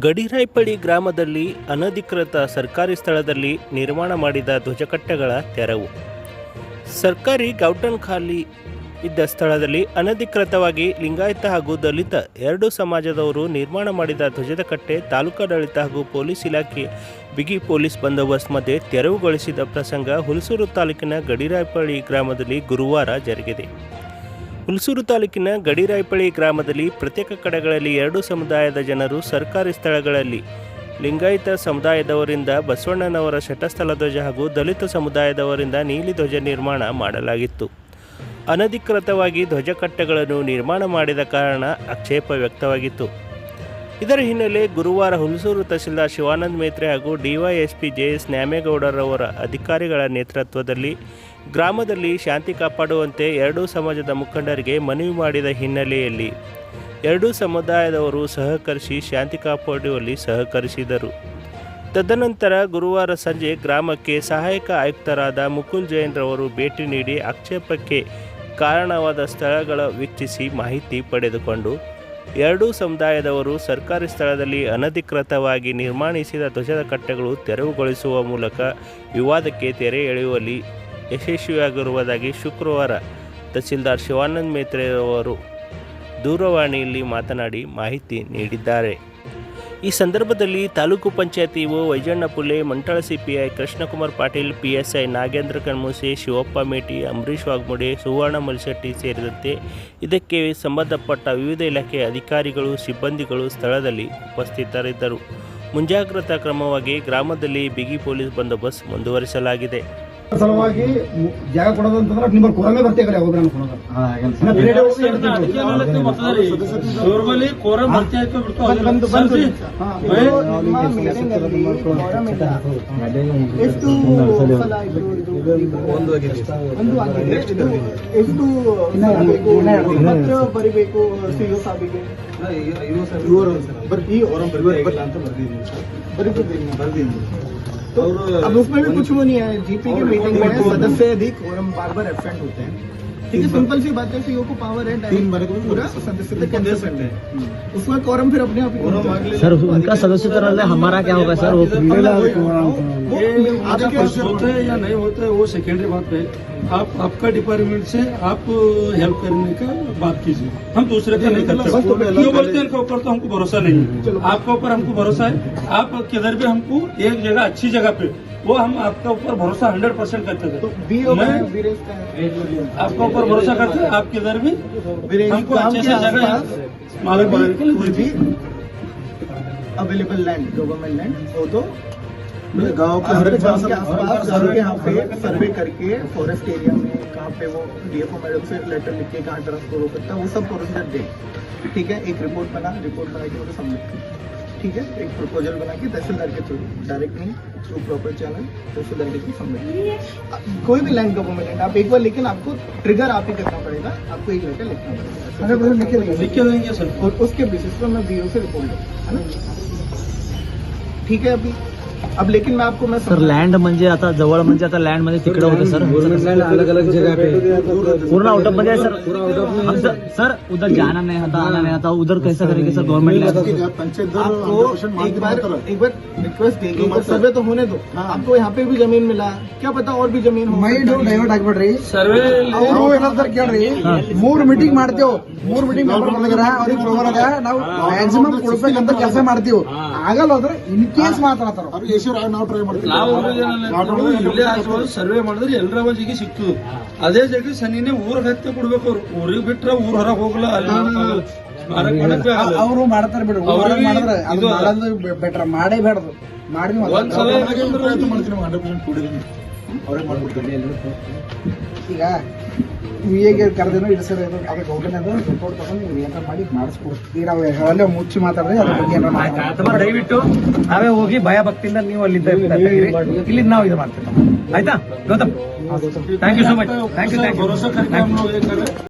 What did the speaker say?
ಗಡಿರಾಯ್ಪಡಿ ಗ್ರಾಮದಲ್ಲಿ ಅನಧಿಕೃತ ಸರ್ಕಾರಿ ಸ್ಥಳದಲ್ಲಿ ನಿರ್ಮಾಣ ಮಾಡಿದ ಧ್ವಜಕಟ್ಟೆಗಳ ತೆರವು. ಸರ್ಕಾರಿ ಗೌಟನ್ ಖಾಲಿ ಇದ್ದ ಸ್ಥಳದಲ್ಲಿ ಅನಧಿಕೃತವಾಗಿ ಲಿಂಗಾಯತ ಹಾಗೂ ದಲಿತ ಎರಡು ಸಮಾಜದವರು ನಿರ್ಮಾಣ ಮಾಡಿದ ಧ್ವಜದ ಕಟ್ಟೆ ತಾಲೂಕಾಡಳಿತ ಹಾಗೂ ಪೊಲೀಸ್ ಇಲಾಖೆ, ಬಿಗಿ ಪೊಲೀಸ್ ಬಂದೋಬಸ್ತ್ ಮಧ್ಯೆ ತೆರವುಗೊಳಿಸಿದ ಪ್ರಸಂಗ ಹುಲಸೂರು ತಾಲೂಕಿನ ಗಡಿರಾಯಪಳ್ಳಿ ಗ್ರಾಮದಲ್ಲಿ ಗುರುವಾರ ಜರುಗಿದೆ. ಹುಲಸೂರು ತಾಲೂಕಿನ ಗಡಿರಾಯ್ಪಳ್ಳಿ ಗ್ರಾಮದಲ್ಲಿ ಪ್ರತ್ಯೇಕ ಕಡೆಗಳಲ್ಲಿ ಎರಡು ಸಮುದಾಯದ ಜನರು ಸರ್ಕಾರಿ ಸ್ಥಳಗಳಲ್ಲಿ, ಲಿಂಗಾಯತ ಸಮುದಾಯದವರಿಂದ ಬಸವಣ್ಣನವರ ಶಟಸ್ಥಲ ಧ್ವಜ ಹಾಗೂ ದಲಿತ ಸಮುದಾಯದವರಿಂದ ನೀಲಿ ಧ್ವಜ ನಿರ್ಮಾಣ ಮಾಡಲಾಗಿತ್ತು. ಅನಧಿಕೃತವಾಗಿ ಧ್ವಜಕಟ್ಟೆಗಳನ್ನು ನಿರ್ಮಾಣ ಮಾಡಿದ ಕಾರಣ ಆಕ್ಷೇಪ ವ್ಯಕ್ತವಾಗಿತ್ತು. ಇದರ ಹಿನ್ನೆಲೆ ಗುರುವಾರ ಹುಲ್ಸೂರು ತಹಸೀಲ್ದಾರ್ ಶಿವಾನಂದ್ ಮೇತ್ರೆ ಹಾಗೂ ಡಿವೈಎಸ್ಪಿ ಜೆಎಸ್ ನ್ಯಾಮೇಗೌಡರವರ ಅಧಿಕಾರಿಗಳ ನೇತೃತ್ವದಲ್ಲಿ ಗ್ರಾಮದಲ್ಲಿ ಶಾಂತಿ ಕಾಪಾಡುವಂತೆ ಎರಡೂ ಸಮಾಜದ ಮುಖಂಡರಿಗೆ ಮನವಿ ಮಾಡಿದ ಹಿನ್ನೆಲೆಯಲ್ಲಿ ಎರಡೂ ಸಮುದಾಯದವರು ಸಹಕರಿಸಿ ಶಾಂತಿ ಕಾಪಾಡುವಲ್ಲಿ ಸಹಕರಿಸಿದರು. ತದನಂತರ ಗುರುವಾರ ಸಂಜೆ ಗ್ರಾಮಕ್ಕೆ ಸಹಾಯಕ ಆಯುಕ್ತರಾದ ಮುಕುಲ್ ಜೈನ್ರವರು ಭೇಟಿ ನೀಡಿ ಆಕ್ಷೇಪಕ್ಕೆ ಕಾರಣವಾದ ಸ್ಥಳಗಳ ವೀಕ್ಷಿಸಿ ಮಾಹಿತಿ ಪಡೆದುಕೊಂಡು ಎರಡೂ ಸಮುದಾಯದವರು ಸರ್ಕಾರಿ ಸ್ಥಳದಲ್ಲಿ ಅನಧಿಕೃತವಾಗಿ ನಿರ್ಮಾಣಿಸಿದ ಧ್ವಜದ ಕಟ್ಟೆಗಳು ತೆರವುಗೊಳಿಸುವ ಮೂಲಕ ವಿವಾದಕ್ಕೆ ತೆರೆ ಎಳೆಯುವಲ್ಲಿ ಯಶಸ್ವಿಯಾಗಿರುವುದಾಗಿ ಶುಕ್ರವಾರ ತಹಸೀಲ್ದಾರ್ ಶಿವಾನಂದ ಮೇತ್ರೆ ಅವರು ದೂರವಾಣಿಯಲ್ಲಿ ಮಾತನಾಡಿ ಮಾಹಿತಿ ನೀಡಿದ್ದಾರೆ. ಈ ಸಂದರ್ಭದಲ್ಲಿ ತಾಲೂಕು ಪಂಚಾಯತಿ ಒ ವೈಜಣ್ಣ ಪುಲೆ ಮಂಟಳ ಸಿಪಿಐ ಕೃಷ್ಣಕುಮಾರ್ ಪಾಟೀಲ್, ಪಿಎಸ್ಐ ನಾಗೇಂದ್ರ ಕಣ್ಮೂಸೆ, ಶಿವಪ್ಪ ಮೇಟಿ ಅಂಬರೀಶ್ ವಾಗ್ಮುಡೆ, ಸುವರ್ಣ ಮಲ್ಶೆಟ್ಟಿ ಸೇರಿದಂತೆ ಇದಕ್ಕೆ ಸಂಬಂಧಪಟ್ಟ ವಿವಿಧ ಇಲಾಖೆಯ ಅಧಿಕಾರಿಗಳು, ಸಿಬ್ಬಂದಿಗಳು ಸ್ಥಳದಲ್ಲಿ ಉಪಸ್ಥಿತರಿದ್ದರು. ಮುಂಜಾಗ್ರತಾ ಕ್ರಮವಾಗಿ ಗ್ರಾಮದಲ್ಲಿ ಬಿಗಿ ಪೊಲೀಸ್ ಬಂದೋಬಸ್ತ್ ಮುಂದುವರಿಸಲಾಗಿದೆ. ಸಲುವಾಗಿ ಜಾಗ ಕೊಡೋದಂತಂದ್ರೆ ನಿಮ್ಮ ನಿಮ್ಮಲ್ಲಿ ಕೊರಮೆ ಬರ್ತೀವಿ ಕಡೆ ಹೋಗಿ ಹೇಳ್ತೀನಿ. ಇವ್ರಲ್ಲಿ ಕೋರಂ ಭರ್ತಿ ಆಯ್ತು ಬಿಡ್ತು ಬಂದು- ಬಂದು- ಬಂದು. ಸರಿ. ಹಾ. ಭಯ- ನಿಮ್ಮ meeting ಅಲ್ಲಿ quorum ಇಲ್ಲ. ಎಷ್ಟು ಬರಬೇಕು? ಇವರು ಬರ್ತಿ ಬರ್ತಿದ್ದೀನಿ तो अब उसमें भी कुछ वो नहीं है जीपी की मीटिंग में सदस्य अधिक और हम बार बार एबसेंट होते हैं। ठीक है सिंपल सी बात है सीओ को पावर है तीन बार को पूरा सदस्यता कैंसिल करते हैं। उसमें कोरम फिर अपने आप ही सर उनका सदस्यता रहा हमारा क्या होगा सर? वो आपके होते हैं या नहीं होते हैं, वो सेकेंडरी बात है। आप आपका डिपार्टमेंट से आप हेल्प करने का बात कीजिए। हम दूसरे का नहीं करते। तो क्यों बोलते हैं इनके ऊपर तो हमको भरोसा नहीं है। आपके ऊपर हमको भरोसा है। आप किधर भी हमको एक जगह अच्छी जगह पे वो हम आपका ऊपर भरोसा हंड्रेड परसेंट करते तो थे बीओ का है, मैं वीरेश आपका ऊपर भरोसा करते हैं आप किधर भी। हमको अच्छे से जगह मालूम बनाने के लिए कोई भी अवेलेबल लैंड गवर्नमेंट लैंड हो तो गाँव के हर के आसपास सर्वे यहाँ पे सर्वे करके फॉरेस्ट एरिया में कहाँ पे वो डीएफओ मैडम से लेटर लिख के कहाँ ट्रांसफ़र हो सकता है वो सब प्रोसीजर दे। ठीक है एक रिपोर्ट बना रिपोर्ट बना के मुझे सबमिट कर। ठीक है एक प्रपोजल बना के तहसीलदार के थ्रू डायरेक्ट नहीं थ्रू प्रॉपर चैनल तहसीलदार के थ्रू सबमिट कोई भी लैंड डॉक्यूमेंट आप एक बार लेकिन आपको ट्रिगर आप ही करना पड़ेगा आपको एक लेटर लिखना पड़ेगा। अगर मुझे लिखे देंगे लिख देंगे सर और उसके बेसिस पर मैं बीओ से रिपोर्ट लूँ है ना? ठीक है अभी। अब लेकिन मैं आपको मैं सर लँड म्हणजे आता जवळ म्हणजे आता लँड मध्ये तिकडे होतं सर अलग अलग जगह पे पूर्ण आउट ऑफ मध्ये आहे सर हम सर सर उधर जाना नहीं होता आना नहीं होता उधर कैसा करेंगे सर गवर्नमेंट लैंड पंचायत आपको एक बार एक बार रिक्वेस्ट देगी एक बार सर्वे तो होने दो आपको यहाँ पे भी जमीन मिला क्या पता और भी जमीन हो ಡೈವರ್ಟ್ ಆಗ್ಬೇಡ್ರಿ सर्वे ಅವರು ಏನಾದ್ರು ಕೇಳ್ರಿ ಮೂರ್ ಮೀಟಿಂಗ್ ಮಾಡ್ತೇವ್ ಮೂರ್ ಮೀಟಿಂಗ್ ಮಾಡ್ಕೊಂಡ್ರ ಅವ್ರಿಗೆ ಪ್ರೋಗ್ರಾಮ್ ಅದ ನಾವು ಮ್ಯಾಕ್ಸಿಮಮ್ ಕೊಡ್ಬೇಕಂತ ಕೆಲಸ ಮಾಡ್ತೀವಿ ಆಗಲ್ಲ ಹೋದ್ರೆ ಇನ್ ಕೇಸ್ ಮಾತಾಡ್ತಾರ ನಾವು ಟ್ರೈ ನಾವು ಇಲ್ಲೇ ಸರ್ವೆ ಮಾಡಿದ್ರೆ ಎಲ್ಲರ ಬಜಿಗೆ ಸಿಕ್ತು. ಅದೇ ಜಾಗ ಸನಿನೇ ಊರ್ ಹತ್ತಿ ಕೊಡ್ಬೇಕು ಅವ್ರು. ಊರಿಗೆ ಬಿಟ್ರೆ ಊರ್ ಹೊರಗೆ ಹೋಗ್ಲ ಅಲ್ಲಿ ಅವರು ಮಾಡ್ತಾರೆ ಬಿಡು. ಅವ್ರಿಗೆ ಮಾಡಿದ್ರೆ ಅದು ಮಾಡೋದು ಬೆಟರ್ ಮಾಡೇ ಬೇಡದು. ಮಾಡಿ ಒಂದ್ಸಲ ಈಗ ವಿಎಗೆ ಕರೆದೇನೋ ಇದು ಸರ್ ಅದು ಅದಕ್ಕೆ ಹೋಗೋಣ ಅದು ರಿಪೋರ್ಟ್ ತಗೊಂಡು ನೀವು ಏನಾರ ಮಾಡಿ ಮಾಡಿಸ್ಕೊಡ್ತೀವಿ. ನಾವು ಅಲ್ಲೇ ಮುಚ್ಚಿ ಮಾತಾಡಿದ್ರೆ ಅದ್ರ ಬಗ್ಗೆ ಏನಾರ ಮಾತಾಡ್ತೀವಿ. ದಯವಿಟ್ಟು ನಾವೇ ಹೋಗಿ ಭಯ ಭಕ್ತಿಯಿಂದ ನೀವು ಅಲ್ಲಿದ್ದ ಇಲ್ಲಿ ನಾವು ಇದು ಮಾಡ್ತೀವಿ. ಆಯ್ತಾ Gautam? Thank you so much thank you thank you